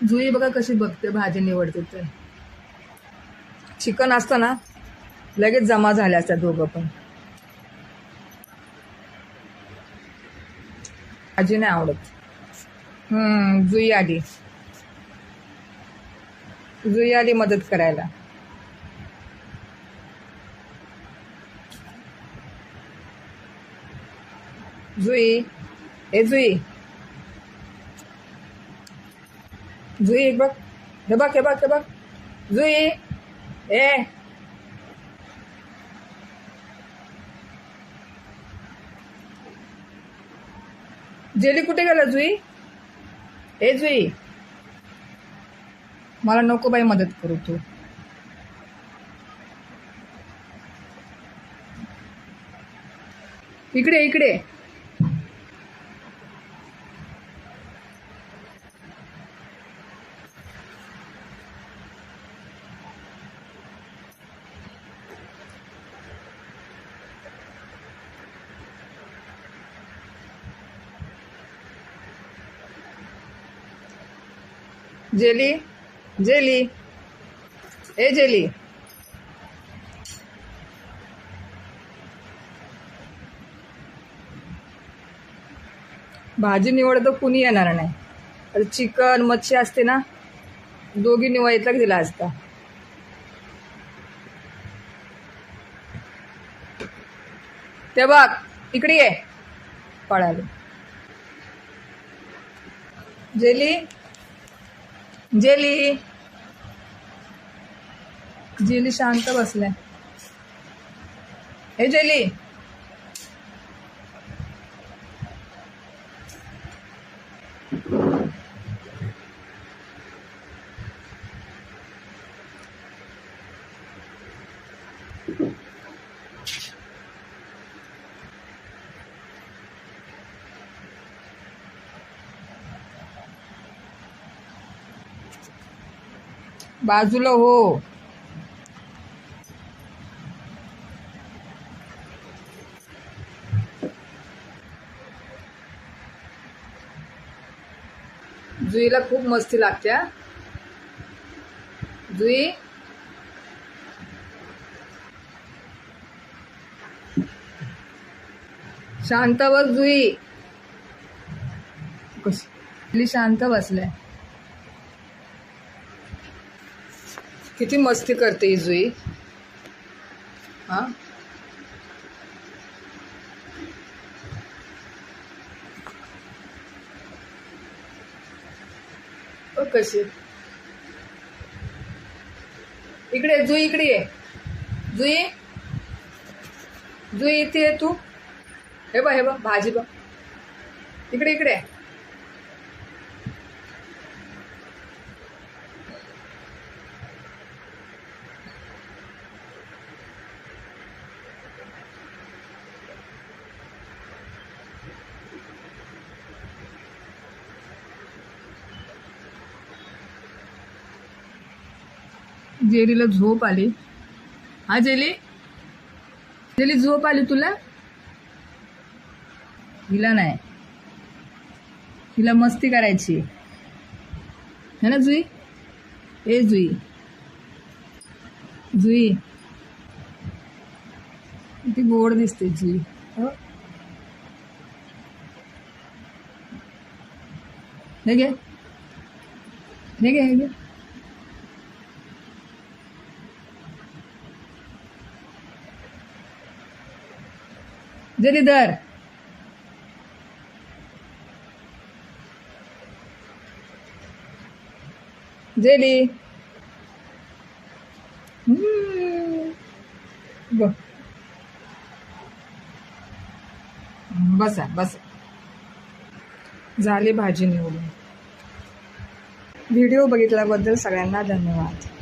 जुई बघा कशी बघते भाजी निवडते तर. चिकन असतं ना लगेच जमा झाल्या असतात दोघं पण. भाजी नाही आवडत. हम्म जुई आली. जुई आली मदत करायला. जुई ए जुई. जुई एक बघ हे बघ हे बघ हे बघ जुई ए जेली कुठे गेला जुई ए जुई मला नको बाई मदत करू तू इकडे इकडे जेली जेली. ए जेली. भाजी निवड तर कुणी येणार नाही. तर चिकन मच्छी असते ना दोघी निवडला दिला असता. ते बघ इकडे ये. पळाले. Jelly jelly. जेली शांत बसलाय हे जेली. बाजूला हो. जुईला खूप मस्ती लागते जुई. शांत बस जुई. कशी? शांत बसलाय किती मस्ती करते ही जुई. हां? कशी इकडे जुई इकडे ये. जुई? जुई इथे ये तू. हे बा हे बघ भाजी बघ. इकडे इकडे. जेलीला झोप आली. हा जेली? जेली झोप आली तुला? हिला नाही. हिला मस्ती करायची. है ना जुई? ए जुई. जुई. ती गोड दिसते जुई. हो? हे घे. हे घे हे घे. जेली. दर जेली बसा बसा बस. झाली भाजी निवडून. व्हिडिओ बघितल्याबद्दल सगळ्यांना धन्यवाद.